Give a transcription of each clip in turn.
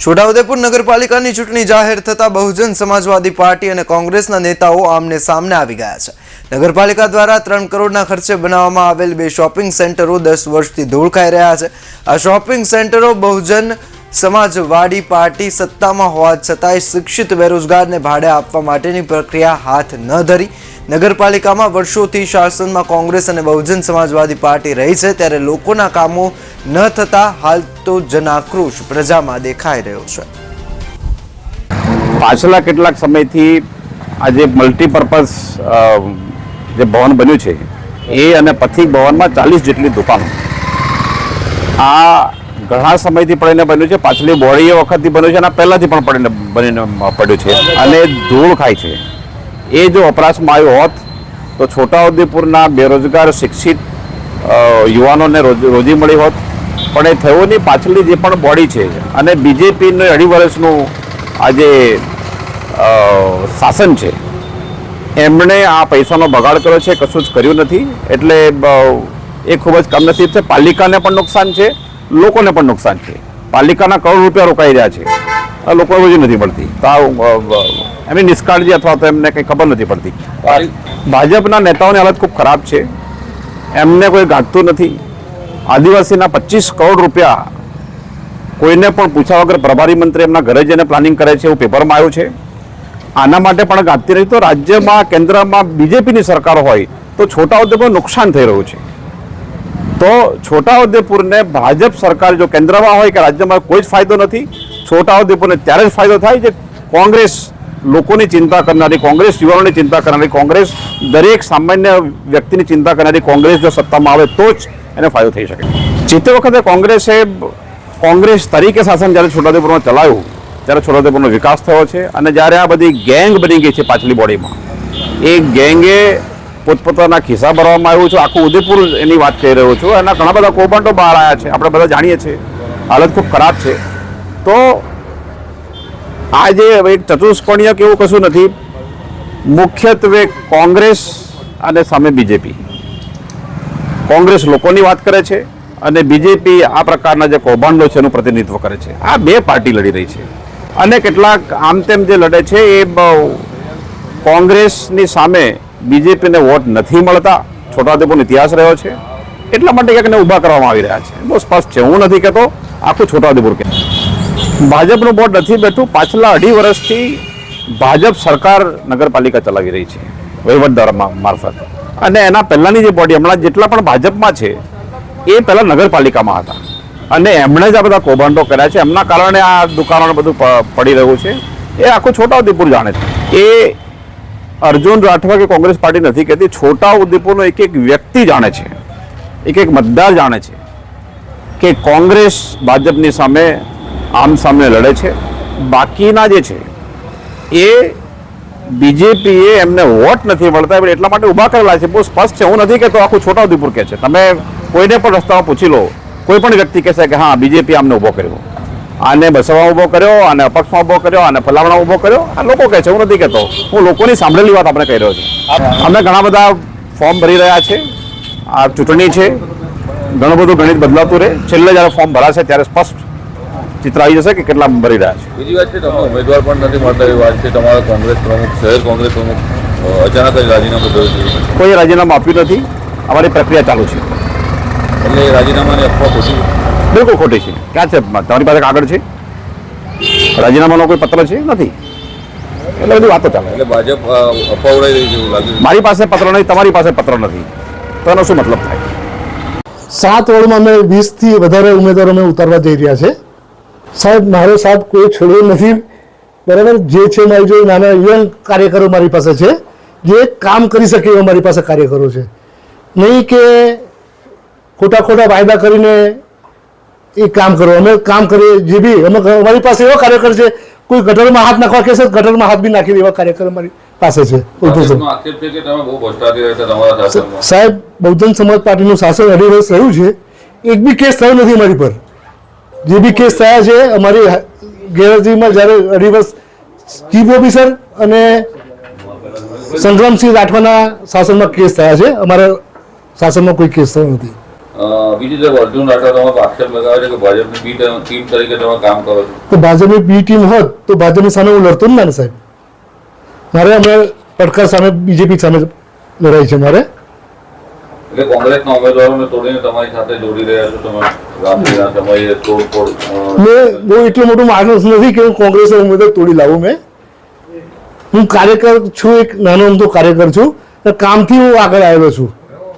છોટાઉદેપુર નગરપાલિકાની ચૂંટણી જાહેર થતાં બહુજન સમાજવાદી પાર્ટી અને કોંગ્રેસના નેતાઓ આમને સામને આવી ગયા છે. નગરપાલિકા દ્વારા ત્રણ કરોડના ખર્ચે બનાવવામાં આવેલ બે શોપિંગ સેન્ટરો દસ વર્ષથી ધૂળ ખાઈ રહ્યા છે. આ શોપિંગ સેન્ટરો બહુજન સમાજવાદી પાર્ટી સત્તામાં હોવા છતાંય શિક્ષિત બેરોજગારને ભાડે આપવા માટેની પ્રક્રિયા હાથ ન ધરી. નગરપાલિકામાં વર્ષોથી શાસનમાં કોંગ્રેસ અને બહુજન સમાજવાદી પાર્ટી રહી છે, ત્યારે લોકોના કામો ન થતા હાલ તો જનાક્રોશ પ્રજામાં દેખાઈ રહ્યો છે. પાછલા કેટલાક સમયથી આ જે મલ્ટીપર્પઝ જે ભવન બન્યું છે, એ અને પથિક ભવનમાં ચાલીસ જેટલી દુકાનો. આ ઘણા સમયથી પડીને બન્યું છે. પાછલી બોડી એ વખતથી બન્યું છે અને પહેલાંથી પણ પડીને બનીને પડ્યું છે. અને ધૂળ ખાય છે. એ જો વપરાશમાં આવ્યો હોત, તો છોટાઉદેપુરના બેરોજગાર, શિક્ષિત યુવાનોને રોજી મળી હોત. પણ એ થયું નહીં. પાછલી જે પણ બોડી છે અને બીજેપીનું અઢી વર્ષનું આજે જે શાસન છે, એમણે આ પૈસાનો બગાડ કર્યો છે. કશું જ કર્યું નથી. એટલે એ ખૂબ જ કમનસીબ છે. પાલિકાને પણ નુકસાન છે. લોકોને પણ નુકસાન છે. પાલિકાના કરોડ રૂપિયા રોકાઈ રહ્યા છે. આ લોકો રોજી નથી મળતી. તો એમની નિષ્કાળજી અથવા તો એમને કંઈ ખબર નથી પડતી. ભાજપના નેતાઓની હાલત ખૂબ ખરાબ છે. એમને કોઈ ગાંઠતું નથી. આદિવાસીના પચીસ કરોડ રૂપિયા કોઈને પણ પૂછ્યા વગર પ્રભારી મંત્રી એમના ઘરે જઈને પ્લાનિંગ કરે છે એવું પેપરમાં આવ્યું છે. આના માટે પણ ગાંઠતી રહી. તો રાજ્યમાં, કેન્દ્રમાં બીજેપીની સરકાર હોય તો છોટાઉદેપુર નુકસાન થઈ રહ્યું છે. તો છોટાઉદેપુરને ભાજપ સરકાર જો કેન્દ્રમાં હોય કે રાજ્યમાં કોઈ જ ફાયદો નથી, છોટાઉદેપુરને ત્યારે જ ફાયદો થાય જે કોંગ્રેસ લોકોની ચિંતા કરનારી, કોંગ્રેસ યુવાનોની ચિંતા કરનારી, કોંગ્રેસ દરેક સામાન્ય વ્યક્તિની ચિંતા કરનારી કોંગ્રેસ જો સત્તામાં આવે તો જ એને ફાયદો થઈ શકે. જે તે વખતે કોંગ્રેસે કોંગ્રેસ તરીકે શાસન જ્યારે છોટાઉદેપુરમાં ચલાવ્યું ત્યારે છોટાઉદેપુરનો વિકાસ થયો છે અને જ્યારે આ બધી ગેંગ બની ગઈ છે પાછલી બોડીમાં, એ ગેંગે પોતપોતાના ખિસ્સા ભરવામાં આવ્યું છે. આખું ઉદયપુર એની વાત કહી રહ્યો છું. એના ઘણા બધા કૌભાંડો બહાર આવ્યા છે. આપણે બધા જાણીએ છીએ. હાલત ખૂબ ખરાબ છે. તો આ જે એક ચતુષ્કોણીય કે એવું કશું નથી, મુખ્યત્વે કોંગ્રેસ અને સામે બીજેપી કોંગ્રેસ લોકોની વાત કરે છે અને બીજેપી આ પ્રકારના જે કૌભાંડો છે એનું પ્રતિનિધિત્વ કરે છે. આ બે પાર્ટી લડી રહી છે. અને કેટલાક આમ તેમ જે લડે છે એ કોંગ્રેસની સામે બીજેપીને વોટ નથી મળતા, છોટાઉદેપુરનો ઇતિહાસ રહ્યો છે, એટલા માટે ક્યાંકને ઊભા કરવામાં આવી રહ્યા છે. બહુ સ્પષ્ટ છે, હું નથી કહેતો, આખું છોટાઉદેપુર કે ભાજપનું બોર્ડ નથી બેઠું, પાછલા અઢી વર્ષથી ભાજપ સરકાર નગરપાલિકા ચલાવી રહી છે વહીવટદાર મારફત. અને એના પહેલાંની જે બોડી, હમણાં જેટલા પણ ભાજપમાં છે, એ પહેલાં નગરપાલિકામાં હતા. અને એમણે જ આ બધા કૌભાંડો કર્યા છે, એમના કારણે આ દુકાનોને બધું પડી રહ્યું છે. એ આખું છોટાઉદેપુર જાણે છે. એ અર્જુન રાઠવા કે કોંગ્રેસ પાર્ટી નથી કહેતી છોટાઉદેપુરનો એક એક વ્યક્તિ જાણે છે, એક એક મતદાર જાણે છે કે કોંગ્રેસ ભાજપની સામે આમ સામે લડે છે. બાકીના જે છે, એ બીજેપીએ એમને વોટ નથી મળતા એટલે એટલા માટે ઊભા કરેલા છે. બહુ સ્પષ્ટ છે, હું નથી કહેતો આખું છોટા છોટાઉદેપુર કહે છે. તમે કોઈને પણ રસ્તામાં પૂછી લો, કોઈ પણ વ્યક્તિ કહેશે કે હા બીજેપી આમને ઊભો કર્યો. આને બસવામાં ઊભો કર્યો અને અપક્ષમાં ઊભો કર્યો અને ફલાવણા ઊભો કર્યો. આ લોકો કહે છે હું નથી કહેતો. હું લોકોની સાંભળેલી વાત આપણે કહી રહ્યો છું. અમે ઘણા બધા ફોર્મ ભરી રહ્યા છે. આ ચૂંટણી છે. ઘણું બધું ગણિત બદલાતું રહે. છેલ્લે જ્યારે ફોર્મ ભરાશે ત્યારે સ્પષ્ટ ચિત્ર આવી જશે કે કેટલા ભરી રહ્યા છે. બીજી વાત છે તમને ઉમેદવાર પણ નથી મળતા એવી વાત છે. તમારા કોંગ્રેસ પ્રમુખ શહેર કોંગ્રેસ પ્રમુખ અચાનક જ રાજીનામું થયું છે. કોઈ રાજીનામું આપ્યું નથી. અમારી પ્રક્રિયા ચાલુ છે. એટલે રાજીનામાની અફવા ખોટી બિલકુલ ખોટી છે. ક્યાં છે? તમારી પાસે કાગળ છે? રાજીનામાનો કોઈ પત્ર છે? નથી. એટલે બધી વાતો ચાલે. એટલે ભાજપ અ, રહી છે લાગે મારી પાસે પત્ર નથી તમારી પાસે પત્ર નથી. તો એનો શું મતલબ થાય? સાત વોર્ડમાં અમે વીસથી વધારે ઉમેદવારો અમે ઉતારવા જઈ રહ્યા છે. સાહેબ મારો સાથ કોઈ છોડ્યો નથી. બરાબર? જે છે મારી જોડે નાના યંગ કાર્યકરો મારી પાસે છે. જે કામ કરી શકે એવા મારી પાસે કાર્યકરો છે. નહીં કે ખોટા ખોટા વાયદા કરીને એ કામ કરો. અમે કામ કરીએ જે બી અમે અમારી પાસે એવા કાર્યકર છે કોઈ ગટરમાં હાથ નાખવા કહેશે ગટરમાં હાથ બી નાખી એવા કાર્યકર અમારી પાસે છે. સાહેબ બહુજન સમાજ પાર્ટીનું શાસન અઢી વર્ષ રહ્યું છે. એક બી કેસ થયો નથી અમારી પર. જે બી કેસ થયા છે અમારી ગેરહાજરીમાં જ્યારે અઢી વર્ષ ચીફ ઓફિસર અને સંગ્રામસિંહ રાઠવાના શાસનમાં કેસ થયા છે. અમારા શાસનમાં કોઈ કેસ થયો નથી. બીજી તરફ અર્જુન રાઠવા તમારો આક્ષેપ લગાવે છે કે ભાજપની બી ટીમ તરીકે તમે કામ કરો છો? તો ભાજપની બી ટીમ હોત તો ભાજપની સામે હું લડતો જ ના ને સાહેબ. મારે અમે પડકાર સામે બીજેપી સામે લડાઈ છે મારે. એટલે કોંગ્રેસના ઉમેદવારોને તોડીને તમારી સાથે જોડી રહ્યા છો તમે રાત્રિના સમયે તોડફોડ મેં બહુ એટલો મોટો માણસ નથી કે હું કોંગ્રેસનો ઉમેદવાર તોડી લાવું મેં. હું કાર્યકર છું એક નાનો અમથો કાર્યકર છું. કામથી હું આગળ આવેલો છું.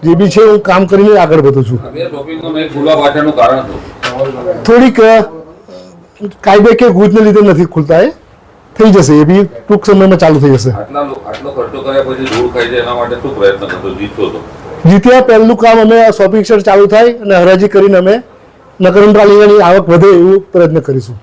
જે બી છે હું કામ કરીને આગળ વધું છું. થોડીક કાયદે કે ગુજને લીધે નથી ખુલતા એ. થઈ જશે એ બી ટૂંક સમયમાં ચાલુ થઈ જશે. જીત્યા પહેલું કામ અમે આ શોપિંગ સેન્ટ ચાલુ થાય અને હરાજી કરીને અમે નગરપાલિકાની આવક વધે એવું પ્રયત્ન કરીશું.